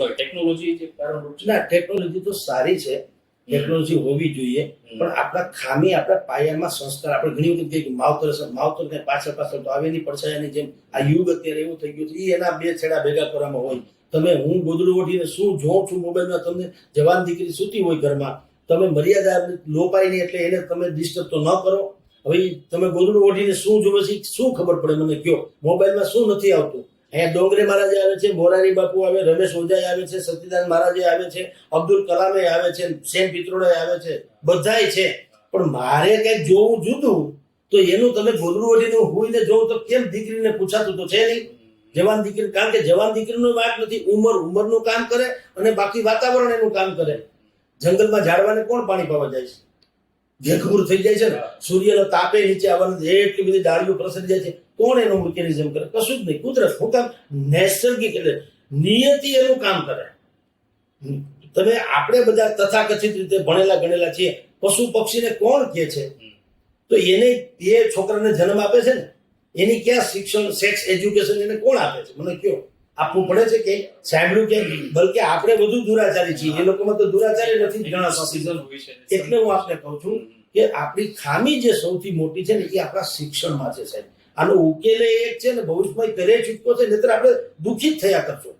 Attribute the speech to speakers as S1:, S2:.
S1: Technology
S2: ના technology તો સારી છે. ટેકનોલોજી હોવી જોઈએ. પણ આપણા ખામી આપણા પાયામાં સંસ્કાર. આપણે ઘણી વખત કહીએ માવતર માવતર ને પાછળ પાછળ તો આવે એની પડછાયાની જેમ આ યુગ અત્યારે એવું થઈ ગયું છે એના બે છેડા ભેગા કરવામાં હોય. તમે હું ગોદડું ઉઠીને શું જોઉં છું મોબાઈલમાં તમને જવાન દીકરી સૂતી હોય ઘરમાં તમે મર્યાદા લોપાઈ નહીં એટલે એને તમે ડિસ્ટર્બ તો ન કરો. હવે તમે ગોદડું ઓઢીને શું જોવે છે શું ખબર પડે મને? કયો? મોબાઈલમાં શું નથી આવતું? અહીંયા ડોંગરે મહારાજ આવે છે, મોરારી બાપુ આવે, રમેશ ઓઝાઈ આવે છે, સતીદાન મહારાજે આવે છે, અબ્દુલ કલામે આવે છે સેમ પિત્રોડે આવે છે, બધાય છે. પણ મારે કંઈક જોવું જુદું, તો એનું તમે ગોદડું ઓઢીને હુઈને જોવું તો કેમ દીકરીને પૂછાતું તો છે નહીં? જવાન દીકરી, કારણ કે જવાન દીકરીનો વાત નથી, ઉંમર ઉંમરનું કામ કરે અને બાકી વાતાવરણ એનું કામ કરે. જંગલમાં ઝાડવાને કોણ પાણી પાવા જાય છે? ભેખબૂર થઈ જાય છે ને, સૂર્યનો તાપે નીચે આવવાનું, એટલી બધી ડાળીઓ પ્રસરી જાય છે. કોણ એનું મિકેનિઝમ કરે? કશું જ નહીં. કુદરત. શું કામ નૈસર્ગિક એટલે નિયતિ એનું કામ કરે. તમે આપણે બધા તથાકથિત રીતે ભણેલા ગણેલા છીએ. પશુ પક્ષીને કોણ કે છે? તો એને એ છોકરાને જન્મ આપે છે ને? એની ક્યાં શિક્ષણ સેક્સ એજ્યુકેશન એને કોણ આપે છે? મને કયો. આપવું પડે છે કે સાંભળ્યું કે બલકે આપણે બધું દુરાચારી છીએ. એ લોકોમાં તો દુરાચારી નથી. ઘણા
S1: સિઝન હોય
S2: એટલે હું આપને કહું છું કે આપણી ખામી જે સૌથી મોટી છે ને, એ આપણા શિક્ષણમાં છે સાહેબ. આનો ઉકેલ એક છે ને ભવિષ્યમાં કરે છૂટકો છે નહીતર આપણે જ થયા કરશું.